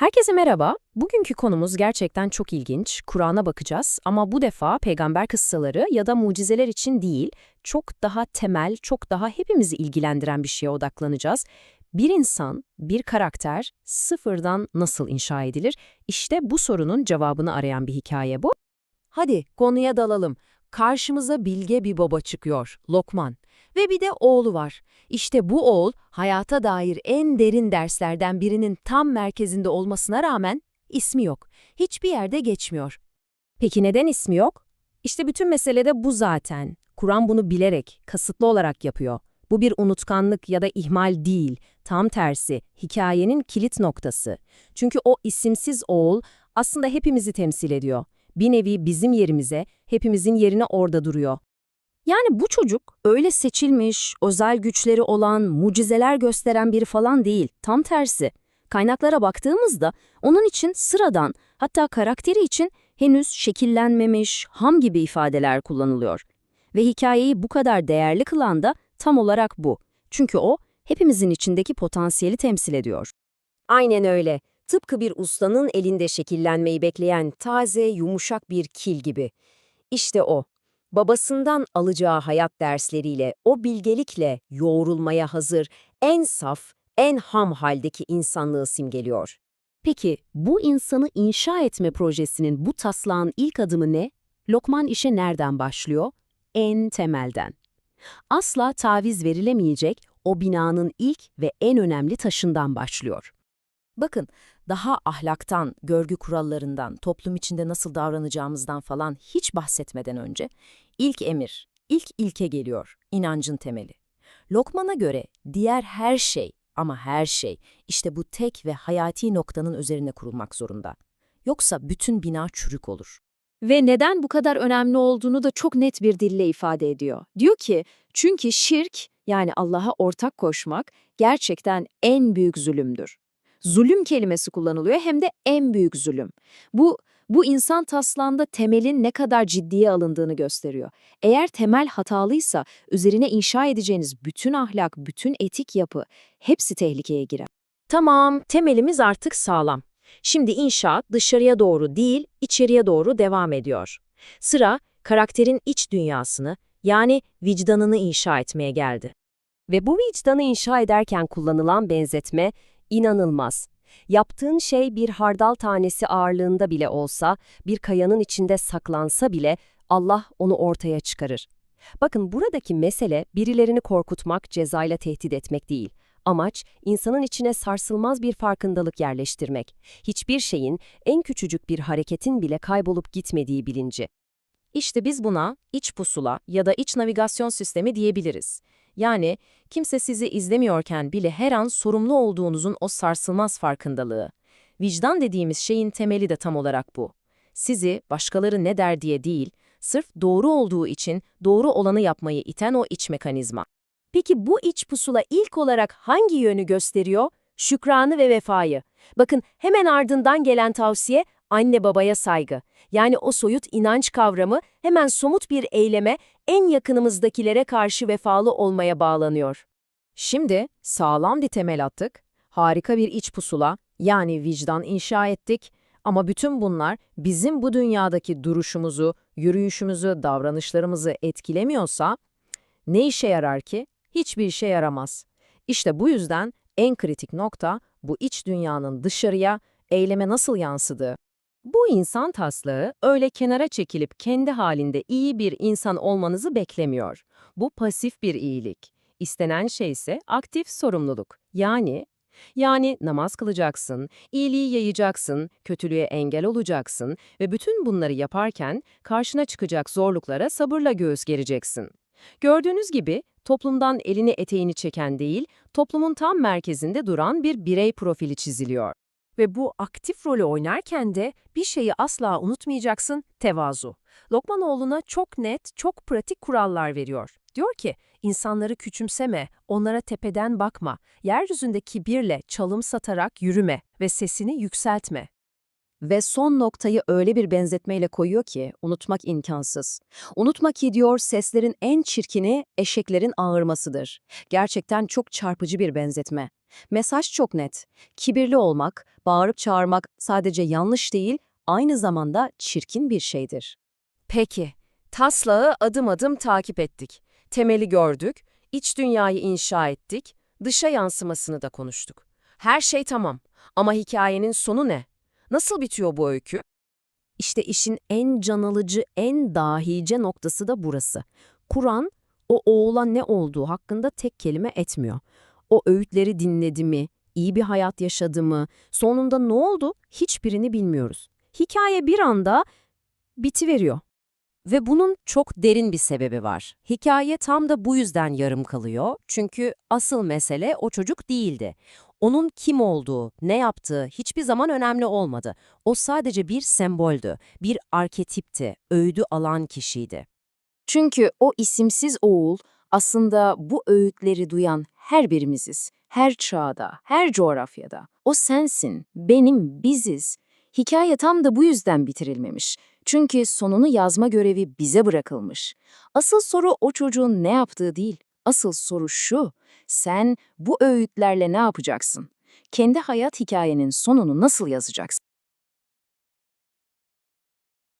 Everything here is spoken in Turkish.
Herkese merhaba. Bugünkü konumuz gerçekten çok ilginç. Kur'an'a bakacağız ama bu defa peygamber kıssaları ya da mucizeler için değil, çok daha temel, çok daha hepimizi ilgilendiren bir şeye odaklanacağız. Bir insan, bir karakter sıfırdan nasıl inşa edilir? İşte bu sorunun cevabını arayan bir hikaye bu. Hadi konuya dalalım. Karşımıza bilge bir baba çıkıyor, Lokman. Ve bir de oğlu var. İşte bu oğul, hayata dair en derin derslerden birinin tam merkezinde olmasına rağmen ismi yok. Hiçbir yerde geçmiyor. Peki neden ismi yok? İşte bütün mesele de bu zaten. Kur'an bunu bilerek, kasıtlı olarak yapıyor. Bu bir unutkanlık ya da ihmal değil, tam tersi, hikayenin kilit noktası. Çünkü o isimsiz oğul aslında hepimizi temsil ediyor. Bir nevi bizim yerimize, hepimizin yerine orada duruyor. Yani bu çocuk öyle seçilmiş, özel güçleri olan, mucizeler gösteren biri falan değil, tam tersi. Kaynaklara baktığımızda onun için sıradan, hatta karakteri için henüz şekillenmemiş, ham gibi ifadeler kullanılıyor. Ve hikayeyi bu kadar değerli kılan da tam olarak bu. Çünkü o, hepimizin içindeki potansiyeli temsil ediyor. Aynen öyle. Tıpkı bir ustanın elinde şekillenmeyi bekleyen taze, yumuşak bir kil gibi. İşte o. Babasından alacağı hayat dersleriyle, o bilgelikle yoğrulmaya hazır, en saf, en ham haldeki insanlığı simgeliyor. Peki bu insanı inşa etme projesinin bu taslağın ilk adımı ne? Lokman işe nereden başlıyor? En temelden. Asla taviz verilemeyecek o binanın ilk ve en önemli taşından başlıyor. Bakın, daha ahlaktan, görgü kurallarından, toplum içinde nasıl davranacağımızdan falan hiç bahsetmeden önce ilk emir, ilk ilke geliyor, inancın temeli. Lokman'a göre diğer her şey ama her şey işte bu tek ve hayati noktanın üzerine kurulmak zorunda. Yoksa bütün bina çürük olur. Ve neden bu kadar önemli olduğunu da çok net bir dille ifade ediyor. Diyor ki, çünkü şirk yani Allah'a ortak koşmak gerçekten en büyük zulümdür. Zulüm kelimesi kullanılıyor hem de en büyük zulüm. Bu bu insan taslağında temelin ne kadar ciddiye alındığını gösteriyor. Eğer temel hatalıysa üzerine inşa edeceğiniz bütün ahlak, bütün etik yapı hepsi tehlikeye girer. Tamam, temelimiz artık sağlam. Şimdi inşaat dışarıya doğru değil, içeriye doğru devam ediyor. Sıra karakterin iç dünyasını, yani vicdanını inşa etmeye geldi. Ve bu vicdanı inşa ederken kullanılan benzetme inanılmaz. Yaptığın şey bir hardal tanesi ağırlığında bile olsa, bir kayanın içinde saklansa bile Allah onu ortaya çıkarır. Bakın buradaki mesele birilerini korkutmak, cezayla tehdit etmek değil. Amaç, insanın içine sarsılmaz bir farkındalık yerleştirmek. Hiçbir şeyin, en küçücük bir hareketin bile kaybolup gitmediği bilinci. İşte biz buna iç pusula ya da iç navigasyon sistemi diyebiliriz. Yani kimse sizi izlemiyorken bile her an sorumlu olduğunuzun o sarsılmaz farkındalığı. Vicdan dediğimiz şeyin temeli de tam olarak bu. Sizi başkaları ne der diye değil, sırf doğru olduğu için doğru olanı yapmayı iten o iç mekanizma. Peki bu iç pusula ilk olarak hangi yönü gösteriyor? Şükranı ve vefayı. Bakın hemen ardından gelen tavsiye anne babaya saygı. Yani o soyut inanç kavramı hemen somut bir eyleme, en yakınımızdakilere karşı vefalı olmaya bağlanıyor. Şimdi sağlam bir temel attık, harika bir iç pusula, yani vicdan inşa ettik ama bütün bunlar bizim bu dünyadaki duruşumuzu, yürüyüşümüzü, davranışlarımızı etkilemiyorsa ne işe yarar ki? Hiçbir işe yaramaz. İşte bu yüzden en kritik nokta bu iç dünyanın dışarıya, eyleme nasıl yansıdığı. Bu insan taslağı öyle kenara çekilip kendi halinde iyi bir insan olmanızı beklemiyor. Bu pasif bir iyilik. İstenen şey ise aktif sorumluluk. Yani yani namaz kılacaksın, iyiliği yayacaksın, kötülüğe engel olacaksın ve bütün bunları yaparken karşına çıkacak zorluklara sabırla göğüs gereceksin. Gördüğünüz gibi toplumdan elini eteğini çeken değil, toplumun tam merkezinde duran bir birey profili çiziliyor. Ve bu aktif rolü oynarken de bir şeyi asla unutmayacaksın, tevazu. Lokmanoğlu'na çok net, çok pratik kurallar veriyor. Diyor ki, insanları küçümseme, onlara tepeden bakma, yeryüzünde kibirle, çalım satarak yürüme ve sesini yükseltme. Ve son noktayı öyle bir benzetmeyle koyuyor ki unutmak imkansız. Unutma ki diyor seslerin en çirkini eşeklerin ağırmasıdır. Gerçekten çok çarpıcı bir benzetme. Mesaj çok net. Kibirli olmak, bağırıp çağırmak sadece yanlış değil, aynı zamanda çirkin bir şeydir. Peki, taslağı adım adım takip ettik. Temeli gördük, iç dünyayı inşa ettik, dışa yansımasını da konuştuk. Her şey tamam ama hikayenin sonu ne? Nasıl bitiyor bu öykü? İşte işin en can alıcı, en dahice noktası da burası. Kur'an, o oğula ne olduğu hakkında tek kelime etmiyor. O öğütleri dinledi mi, iyi bir hayat yaşadı mı, sonunda ne oldu hiçbirini bilmiyoruz. Hikaye bir anda bitiveriyor. Ve bunun çok derin bir sebebi var. Hikaye tam da bu yüzden yarım kalıyor. Çünkü asıl mesele o çocuk değildi. Onun kim olduğu, ne yaptığı hiçbir zaman önemli olmadı. O sadece bir semboldü, bir arketipti, öğüdü alan kişiydi. Çünkü o isimsiz oğul aslında bu öğütleri duyan her birimiziz. Her çağda, her coğrafyada. O sensin, benim, biziz. Hikaye tam da bu yüzden bitirilmemiş. Çünkü sonunu yazma görevi bize bırakılmış. Asıl soru o çocuğun ne yaptığı değil. Asıl soru şu, sen bu öğütlerle ne yapacaksın? Kendi hayat hikayenin sonunu nasıl yazacaksın?